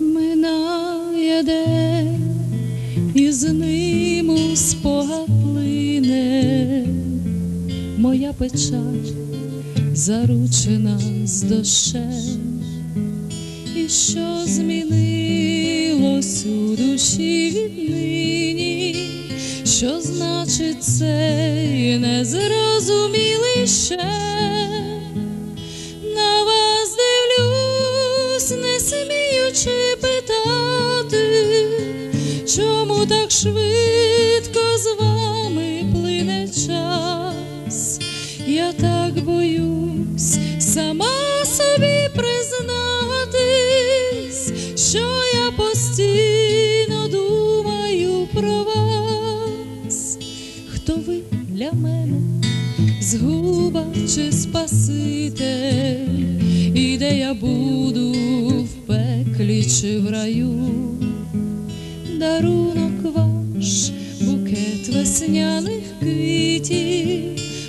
Минає день, і з ним у плине. Моя печаль, заручена з дощем, і що змінилось у душі віднині, що значить цей незрозумілий ще. Так швидко з вами плине час. Я так боюсь сама собі признатись, що я постійно думаю про вас. Хто ви для мене? згуба чи спаситель, і де я буду в пеклі чи в раю, дарунок весняних квітів,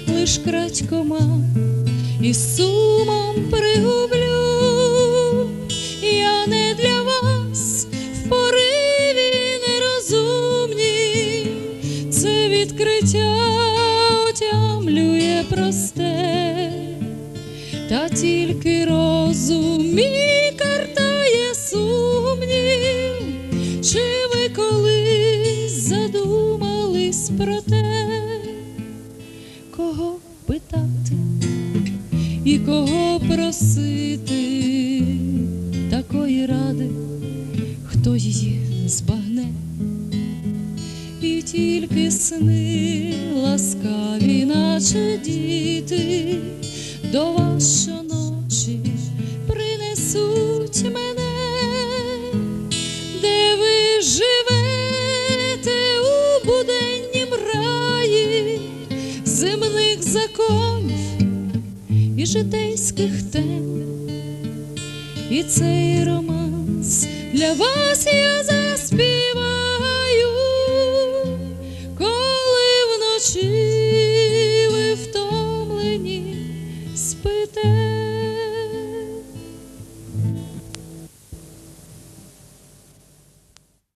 лиш крадькома і сумом пригублю, я не для вас в пориві нерозумні, це відкриття отямлює просте, та тільки розум про те, кого питати і кого просити такої ради, хто її збагне. І тільки сни ласкаві, наче діти, до вас щоночі принесуть земних законів і житейських тем. І цей романс для вас я заспіваю.